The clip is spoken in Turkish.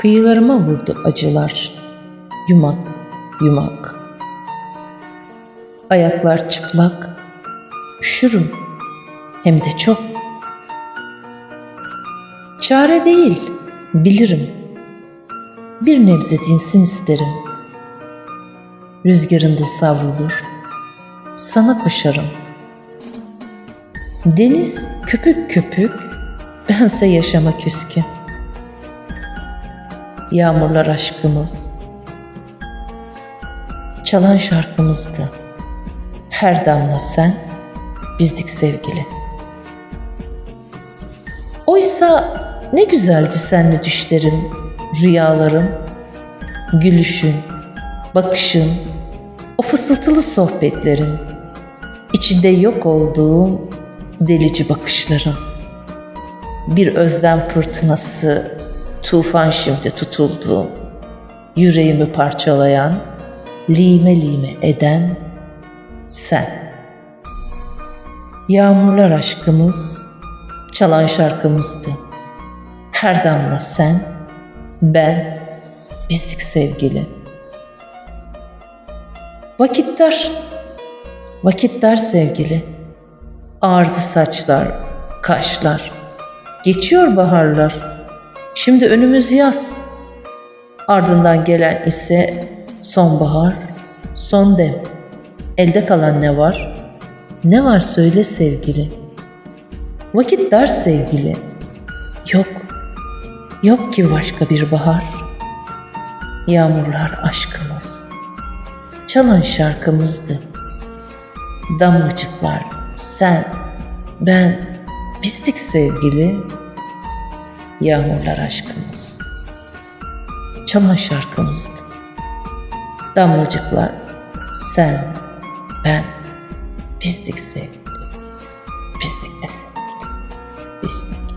Kıyılarıma vurdu acılar, yumak yumak. Ayaklar çıplak, üşürüm hem de çok. Çare değil, bilirim. Bir nebze dinsin isterim. Rüzgarında savrulur, sana koşarım. Deniz köpük köpük, bense yaşama küskün. Yağmurlar aşkımız, çalan şarkımızdı. Her damla sen, bizdik sevgili. Oysa ne güzeldi senle düşlerim, rüyalarım, gülüşün, bakışın, o fısıltılı sohbetlerin, içinde yok olduğum delici bakışların. Bir özlem fırtınası, tufan şimdi tutulduğum, yüreğimi parçalayan, lime lime eden sen. Yağmurlar aşkımız, çalan şarkımızdı. Her damla sen, ben, bizdik sevgili. Vakit dar, vakit dar sevgili. Ağardı saçlar, kaşlar. Geçiyor baharlar. Şimdi önümüz yaz. Ardından gelen ise sonbahar, son dem. Elde kalan ne var? Ne var söyle sevgili. Vakit dar sevgili. Yok, yok ki başka bir bahar. Yağmurlar aşkımız. Çalan şarkımızdı. Damlacıklar sen, ben, bizdik sevgili yağmurlar aşkımız. Çalan şarkımızdı. Damlacıklar sen, ben, bizdik sevgili, bizdik ve bizdik.